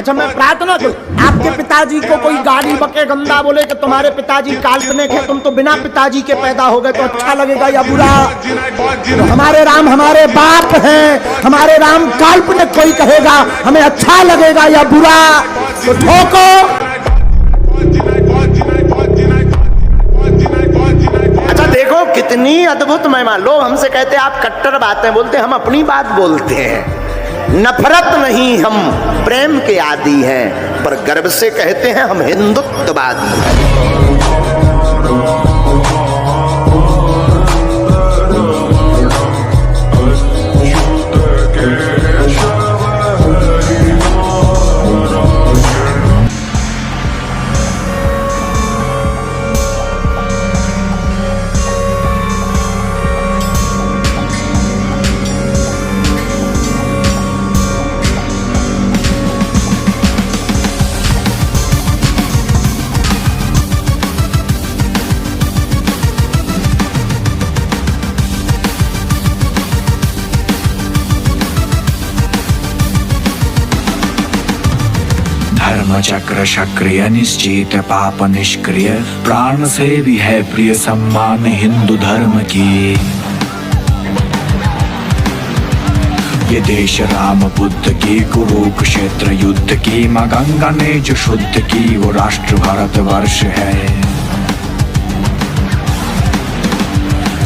अच्छा मैं प्रार्थना करूँ आपके पिताजी को कोई गाली बके गंदा बोले कि तुम्हारे पिताजी काल्पनिक है तुम तो बिना पिताजी के पैदा हो गए तो अच्छा लगेगा या बुरा? तो हमारे राम हमारे बाप हैं हमारे राम काल्पनिक कोई कहेगा हमें अच्छा लगेगा या बुरा? तो ठोको। अच्छा देखो कितनी अद्भुत महिमा। लोग हमसे कहते हैं आप कट्टर बातें बोलते हैं, हम अपनी बात बोलते हैं। नफरत नहीं हम प्रेम के आदि हैं पर गर्व से कहते हैं हम हिंदुत्ववादी हैं। धर्म चक्र सक्रिय निश्चित पाप निष्क्रिय प्राण से भी है प्रिय सम्मान हिंदू धर्म की। ये देश राम बुद्ध की कुरुक्षेत्र युद्ध की माँ गंगा ने जो शुद्ध की वो राष्ट्र भारत वर्ष है।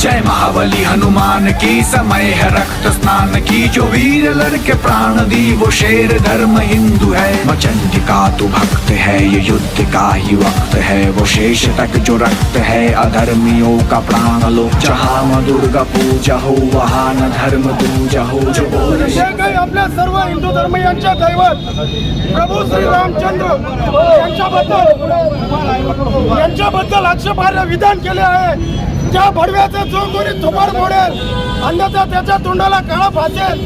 जय महाबली हनुमान की समय है रक्त स्नान की। जो वीर लड़के प्राण दी वो शेर धर्म हिंदू है। मचंडिका तू भक्त है ये युद्ध का ही वक्त है। वो शेष तक जो रक्त है अधर्मियों का प्राण लो। जहाँ दुर्गा पूजा हो वहाँ न धर्म पूजा हो। जो बोले आपल्या सर्व हिंदू दैवत। प्रभू श्री रामचंद्र यांच्याबद्दल यांच्याबद्दल आक्षेपार्ह विधान केले आहे. त्या भडव्याचा जो कोणी थोपाड मोडेल? अन्यथा त्याच्या तोंडाला काळा फासेल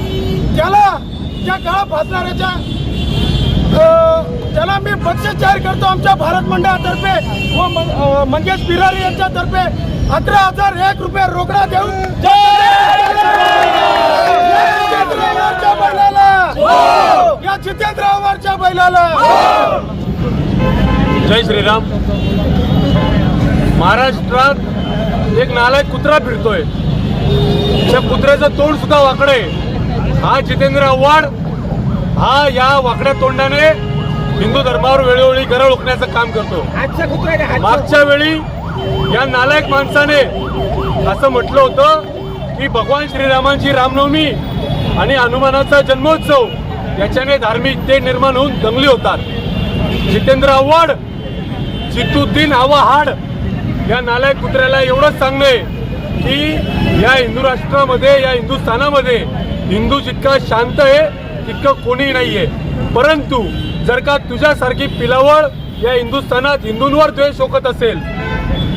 त्याला त्या काळा फासणाऱ्याच्या त्याला मी बक्षीस जाहीर करतो आमच्या भारत मंडळातर्फे. व मंगेश बिरारी यांच्यातर्फे. अकरा हजार एक रुपये रोकडा देऊन या जितेंद्र बैलाला. या जितेंद्र आव्हाडच्या बैलाला. जय श्रीराम. महाराष्ट्रात एक नालायक कुत्रा फिरतोय. त्या कुत्र्याचं तोंड सुद्धा वाकडं हा जितेंद्र आव्हाड हा या वाकड्या तोंडाने हिंदू धर्मावर वेळोवेळी गरळ ओकण्याचं काम करतो. मागच्या वेळी या नालायक माणसाने असं म्हटलं होतं की भगवान श्रीरामांची रामनवमी आणि हनुमानाचा जन्मोत्सव याच्याने धार्मिक ते निर्माण होऊन दंगली होतात. जितेंद्र आव्हाड जितुद्दीन हवा हाड या नालायक कुत्र्याला एवढंच सांगणं आहे की या हिंदू राष्ट्रामध्ये या हिंदुस्थानामध्ये हिंदू जितका शांत आहे तितकं कोणी आहे परंतु जर का तुझ्यासारखी पिलावळ या हिंदुस्थानात हिंदूंवर द्वेष ओकत असेल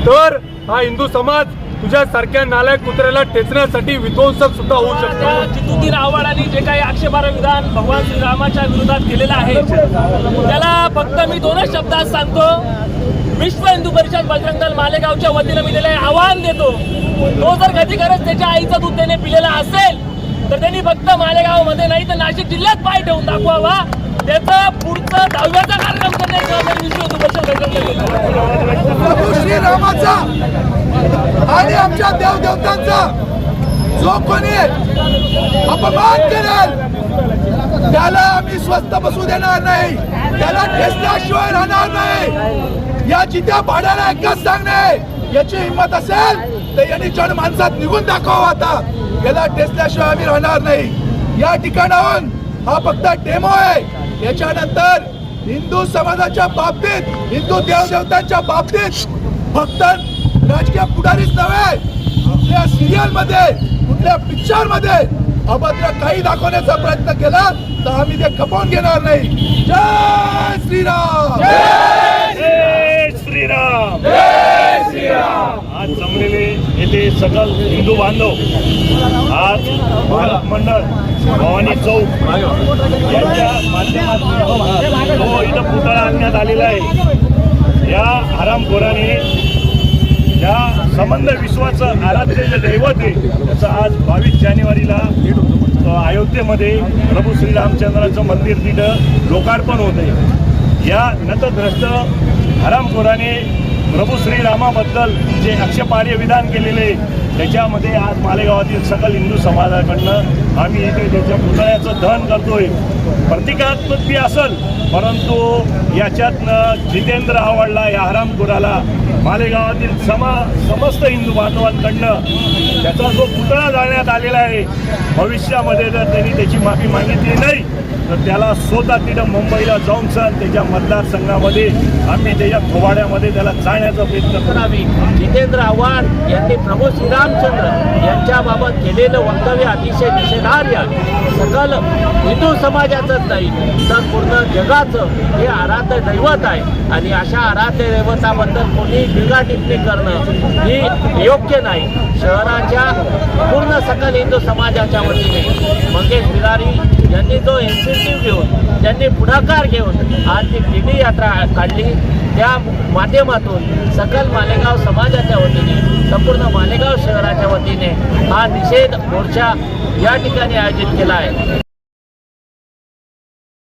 तर हा हिंदू समाज तुझ्यासारख्या नालायक कुत्र्याला ठेचण्यासाठी विध्वंसक सुद्धा होऊ शकतो. जितुद्दीन आव्हाडांनी जे काही आक्षेपार्ह विधान भगवान श्रीरामाच्या विरोधात केलेलं आहे त्याला फक्त मी दोनच शब्दात सांगतो. विश्व हिंदू परिषद बजरंग दल मालेगावच्या वतीनं मी त्याला आवाहन देतो. तो जर कधी खरंच त्याच्या आईचं दूध त्याने पिलेलं असेल तर त्यांनी फक्त मालेगावमध्ये नाही तर नाशिक जिल्ह्यात पाय ठेवून दाखवावा. त्याचं पुढचं दहाव्याचा कार्यक्रम करण्याची जबाबदारी विश्व हिंदू परिषद बजरंग दल आणि आमच्या देवदेवतांचा जो कोणी अपमान करेल त्याला आम्ही स्वस्त बसू देणार नाही. त्याला ठेचल्याशिवाय राहणार नाही. या चित्या भाड्याला एकच सांगणे याची हिंमत असेल तर यांनी जण माणसात निघून दाखवा आता. याला ठेचल्याशिवाय आम्ही राहणार नाही. या ठिकाणाहून हा फक्त डेमो आहे. याच्यानंतर हिंदू समाजाच्या बाबतीत हिंदू देवदेवतांच्या बाबतीत फक्त राजकीय पुढारीच नव्हे कुठल्या सिरियलमध्ये कुठल्या पिक्चरमध्ये अभद्र काही दाखवण्याचा प्रयत्न केला तर आम्ही ते खपवून घेणार नाही. जय श्रीराम! श्रीराम! आज जमलेले येथे सकल हिंदू बांधव आज भारत मंडळ भवानी चौक यांच्या माध्यमातून जो इथं पुतळा आणण्यात आलेला आहे. या हरामखोराने या संबंध विश्वाचं आराध्य जे दैवत आहे त्याचं आज बावीस जानेवारीला अयोध्येमध्ये प्रभू श्रीरामचंद्राचं मंदिर तिथं लोकार्पण होते या नतद्रष्ट हरामखोराने प्रभू श्रीरामाबद्दल जे आक्षेपार्ह विधान केलेले त्याच्यामध्ये आज मालेगावातील सकल हिंदू समाजाकडनं आम्ही इथे त्याच्या पुतळ्याचं दहन करतोय. प्रतिकात्मक बी असल परंतु याच्यातनं जितेंद्र आवडला या हरामखोराला मालेगावातील समा समस्त हिंदू बांधवांकडनं त्याचा जो पुतळा जाळण्यात आलेला आहे भविष्यामध्ये जर त्यांनी त्याची माफी मागितली नाही तर त्याला स्वतः तिथं मुंबईला जाऊन सण त्याच्या मतदारसंघामध्ये आम्ही त्याच्या थोबाड्यामध्ये त्याला जाण्याचा प्रयत्न करावी. जितेंद्र आव्हाड यांनी प्रभू श्रीरामचंद्र याबाबत केलेलं वक्तव्य अतिशय निषेधार्य सकल हिंदू समाजाचंच नाही तर पूर्ण जगाचं हे आराध्य दैवत आहे. आणि अशा आराध्य दैवताबद्दल कोणी टीका टिप्पणी करणं ही योग्य नाही. शहराच्या पूर्ण सकल हिंदू समाजाच्या वतीने मंगेश बिलारी यांनी जो इन्सेंटिव्ह घेऊन त्यांनी पुढाकार घेऊन आज ती दिंडी यात्रा काढली त्या माध्यमातून सकल मालेगाव समाजाच्या वतीने संपूर्ण मालेगाव शहराच्या वतीने हा निषेध मोर्चा या ठिकाणी आयोजित केला आहे.